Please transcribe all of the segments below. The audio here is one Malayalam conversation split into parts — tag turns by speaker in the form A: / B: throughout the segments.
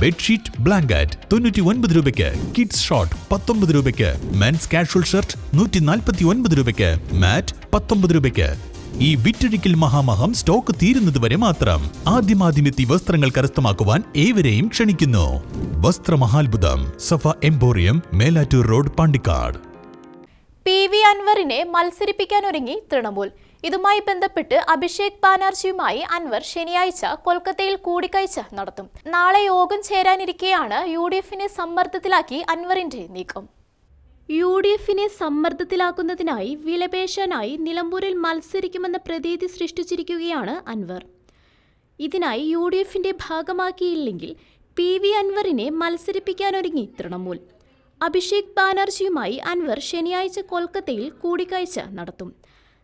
A: ബെഡ്ഷീറ്റ് ബ്ലാങ്കറ്റ് തൊണ്ണൂറ്റി ഒൻപത് രൂപയ്ക്ക്. കിഡ്സ് ഷോർട്ട് പത്തൊമ്പത് രൂപയ്ക്ക്. മെൻസ് കാഷ്വൽ ഷർട്ട് നൂറ്റി നാൽപ്പത്തി ഒൻപത് രൂപയ്ക്ക്. മാറ്റ് പത്തൊമ്പത് രൂപയ്ക്ക്. ഈ വിറ്റഴിക്കൽ മഹാമഹം സ്റ്റോക്ക് തീരുന്നത് വരെ മാത്രം. ആദ്യമാദ്യമെത്തി വസ്ത്രങ്ങൾ കരസ്ഥമാക്കുവാൻ ഏവരെയും ക്ഷണിക്കുന്നു. വസ്ത്രമഹാത്ഭുതം. Safa emporium Melattur road Pandikkad.
B: P V അൻവറിനെ മത്സരിപ്പിക്കാനൊരുങ്ങി തൃണമൂൽ. ഇതുമായി ബന്ധപ്പെട്ട് അഭിഷേക് ബാനർജിയുമായി അൻവർ ശനിയാഴ്ച കൊൽക്കത്തയിൽ കൂടിക്കാഴ്ച നടത്തും. നാളെ യോഗം ചേരാനിരിക്കെയാണ് യു ഡി എഫിനെ സമ്മർദ്ദത്തിലാക്കി അൻവറിന്റെ നീക്കം. യു ഡി എഫിനെ സമ്മർദ്ദത്തിലാക്കുന്നതിനായി വിലപേശാനായി നിലമ്പൂരിൽ മത്സരിക്കുമെന്ന പ്രതീതി സൃഷ്ടിച്ചിരിക്കുകയാണ് അൻവർ. ഇതിനായി യു ഡി എഫിന്റെ ഭാഗമാക്കിയില്ലെങ്കിൽ പി വി അൻവറിനെ മത്സരിപ്പിക്കാനൊരുങ്ങി തൃണമൂൽ. അഭിഷേക് ബാനർജിയുമായി അൻവർ ശനിയാഴ്ച കൊൽക്കത്തയിൽ കൂടിക്കാഴ്ച നടത്തും.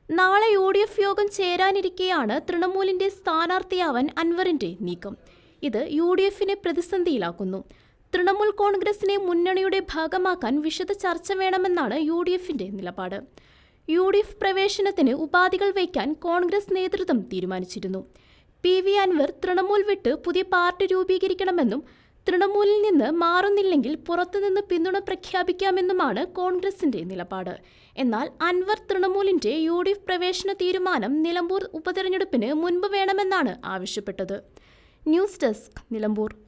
B: നാളെ യു ഡി എഫ് യോഗം ചേരാനിരിക്കെയാണ് തൃണമൂലിന്റെ സ്ഥാനാർത്ഥിയാവാൻ അൻവറിന്റെ നീക്കം. ഇത് യു ഡി എഫിനെ പ്രതിസന്ധിയിലാക്കുന്നു. തൃണമൂൽ കോൺഗ്രസിനെ മുന്നണിയുടെ ഭാഗമാക്കാൻ വിശദ ചർച്ച വേണമെന്നാണ് യു ഡി എഫിന്റെ നിലപാട്. യു ഡി എഫ് പ്രവേശനത്തിന് ഉപാധികൾ വയ്ക്കാൻ കോൺഗ്രസ് നേതൃത്വം തീരുമാനിച്ചിരുന്നു. പി വി അൻവർ തൃണമൂൽ വിട്ട് പുതിയ പാർട്ടി രൂപീകരിക്കണമെന്നും തൃണമൂലിൽ നിന്ന് മാറുന്നില്ലെങ്കിൽ പുറത്തുനിന്ന് പിന്തുണ പ്രഖ്യാപിക്കാമെന്നുമാണ് കോൺഗ്രസിന്റെ നിലപാട്. എന്നാൽ അൻവർ തൃണമൂലിന്റെ യു ഡി എഫ് പ്രവേശന തീരുമാനം നിലമ്പൂർ ഉപതെരഞ്ഞെടുപ്പിന് മുൻപ് വേണമെന്നാണ് ആവശ്യപ്പെട്ടത്. News desk Nilambur.